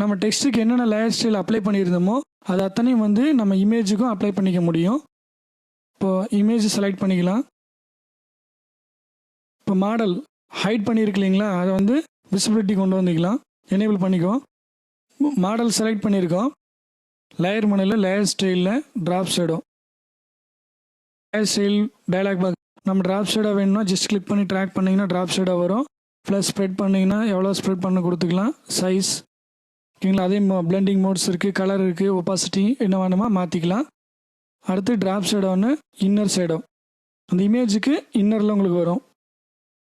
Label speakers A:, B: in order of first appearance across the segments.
A: நம்ம டெக்ஸ்ட்டுக்கு என்னென்ன layer style apply பண்ணியிருந்தோமோ அது அத்தனையும் வந்து நம்ம இமேஜுக்கும் அப்ளை பண்ணிக்க முடியும். இப்போது இமேஜ் செலக்ட் பண்ணிக்கலாம். இப்போ மாடல் ஹைட் பண்ணியிருக்கு இல்லைங்களா? அதை வந்து விசிபிலிட்டி கொண்டு வந்துக்கலாம். எனேபிள் பண்ணிக்கோ. மாடல் செலக்ட் பண்ணியிருக்கோம். லேயர் மனையில் லேயர் ஸ்டைலில் drop shadow layer style dialog box நம்ம ட்ராப் ஷேடாக வேணும்னா ஜஸ்ட் கிளிக் பண்ணி ட்ராக் பண்ணிங்கன்னா ட்ராப் ஷேடாக வரும். ப்ளஸ் ஸ்ப்ரெட் பண்ணிங்கன்னா எவ்வளோ ஸ்ப்ரெட் பண்ண கொடுத்துக்கலாம். சைஸ் ஓகேங்களா அதே பிளெண்டிங் மோட்ஸ் இருக்குது கலர் இருக்குது ஒப்பாசிட்டி என்ன வேணுமா மாற்றிக்கலாம் அடுத்து ட்ராப் ஷேடோ ஒன்று இன்னர் ஷேடோ அந்த இமேஜுக்கு இன்னரில் உங்களுக்கு வரும்.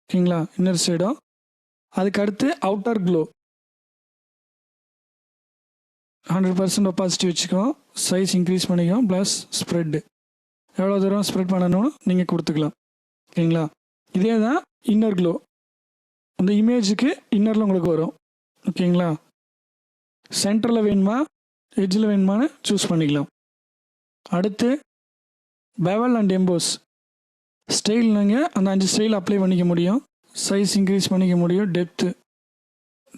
A: ஓகேங்களா? இன்னர் ஷேடோ அதுக்கு அடுத்து outer glow hundred percent opacity வச்சுக்கோ. சைஸ் இன்க்ரீஸ் பண்ணிக்கோ. ப்ளஸ் ஸ்ப்ரெட்டு எவ்வளோ தூரம் ஸ்ப்ரெட் பண்ணணும்னு நீங்கள் கொடுத்துக்கலாம். ஓகேங்களா? இதே தான் இன்னர் க்ளோ அந்த இமேஜுக்கு இன்னரில் உங்களுக்கு வரும். ஓகேங்களா? சென்டரில் வேணுமா எட்ஜில் வேணுமான்னு சூஸ் பண்ணிக்கலாம். அடுத்து பெவல் அண்ட் எம்போஸ் ஸ்டைல் நீங்கள் அந்த அஞ்சு ஸ்டைல் அப்ளை பண்ணிக்க முடியும். சைஸ் இன்க்ரீஸ் பண்ணிக்க முடியும். டெப்த்து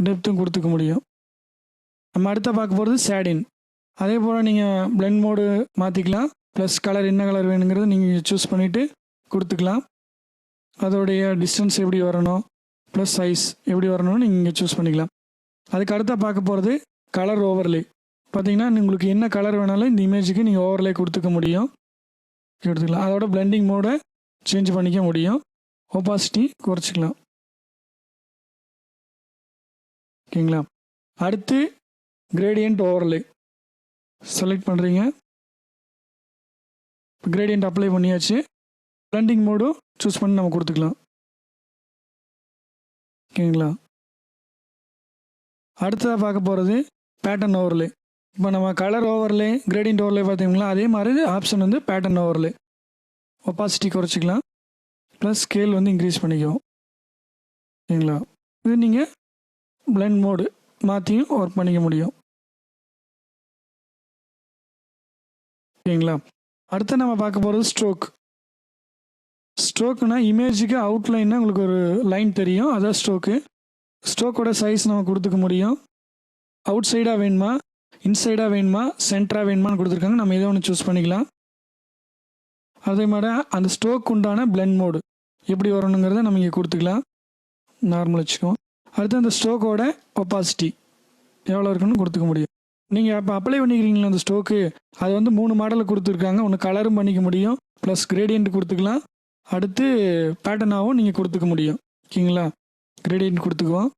A: டெப்த்தும் கொடுத்துக்க முடியும். நம்ம அடுத்த பார்க்க போகிறது சேடின் அதே போல் நீங்கள் பிளெண்ட் மோடு மாற்றிக்கலாம் ப்ளஸ் கலர் என்ன கலர் வேணுங்கிறத நீங்கள் சூஸ் பண்ணிவிட்டு கொடுத்துக்கலாம். அதோடைய டிஸ்டன்ஸ் எப்படி வரணும்? ப்ளஸ் சைஸ் எப்படி வரணும்னு நீங்கள் சூஸ் பண்ணிக்கலாம். அதுக்கு அடுத்த பார்க்க போகிறது கலர் ஓவர்லே பார்த்தீங்கன்னா உங்களுக்கு என்ன கலர் வேணாலும் இந்த இமேஜுக்கு நீங்கள் ஓவர்லே கொடுத்துக்க முடியும். எடுத்துக்கலாம். அதோட பிளெண்டிங் மோடை சேஞ்ச் பண்ணிக்க முடியும். ஒப்பாசிட்டி குறைச்சிக்கலாம். ஓகேங்களா? அடுத்து கிரேடியன்ட் ஓவர்லே செலக்ட் பண்ணுறீங்க கிரேடியன்ட் அப்ளை பண்ணியாச்சு. பிளண்டிங் மோடும் சூஸ் பண்ணி நம்ம கொடுத்துக்கலாம். ஓகேங்களா? அடுத்ததாக பார்க்க போகிறது பேட்டர்ன் ஓவர்லே இப்போ நம்ம கலர் ஓவர்லே கிரேடியன்ட் ஓவர்லே பார்த்தீங்களா? அதே மாதிரி ஆப்ஷன் வந்து பேட்டர்ன் ஓவர்லே ஒப்பாசிட்டி குறைச்சிக்கலாம். ப்ளஸ் ஸ்கேல் வந்து இன்க்ரீஸ் பண்ணிக்குவோம். சரிங்களா? இது நீங்கள் பிளெண்ட் மோடு மாற்றியும் ஒர்க் பண்ணிக்க முடியும். ஓகேங்களா அடுத்து நம்ம பார்க்க போகிறது ஸ்ட்ரோக் ஸ்ட்ரோக்குனா இமேஜுக்கு அவுட்லைன்னா உங்களுக்கு ஒரு லைன் தெரியும். அதான் ஸ்ட்ரோக்கு ஸ்ட்ரோக்கோட சைஸ் நம்ம கொடுத்துக்க முடியும். அவுட் சைடாக வேணுமா? இன்சைடாக வேணுமா? சென்டராக வேணுமான்னு கொடுத்துருக்காங்க. நம்ம எதோ ஒன்று சூஸ் பண்ணிக்கலாம். அதே மாதிரி அந்த ஸ்ட்ரோக் உண்டான பிளெண்ட் மோடு எப்படி வரணுங்கிறத நம்ம இங்கே கொடுத்துக்கலாம். நார்மல் வச்சுக்கோம் அடுத்து அந்த ஸ்ட்ரோக்கோட ஒப்பாசிட்டி எவ்வளோ இருக்குன்னு கொடுத்துக்க முடியும். நீங்கள் அப்போ அப்ளை பண்ணிக்கிறீங்களா அந்த ஸ்டோக்கு அது வந்து மூணு மாடலில் கொடுத்துருக்காங்க. ஒன்று கலரும் பண்ணிக்க முடியும். ப்ளஸ் கிரேடியன்ட் கொடுத்துக்கலாம். அடுத்து பேட்டர்னாகவும் நீங்கள் கொடுத்துக்க முடியும். ஓகேங்களா? கிரேடியன்ட் கொடுத்துக்குவோம்.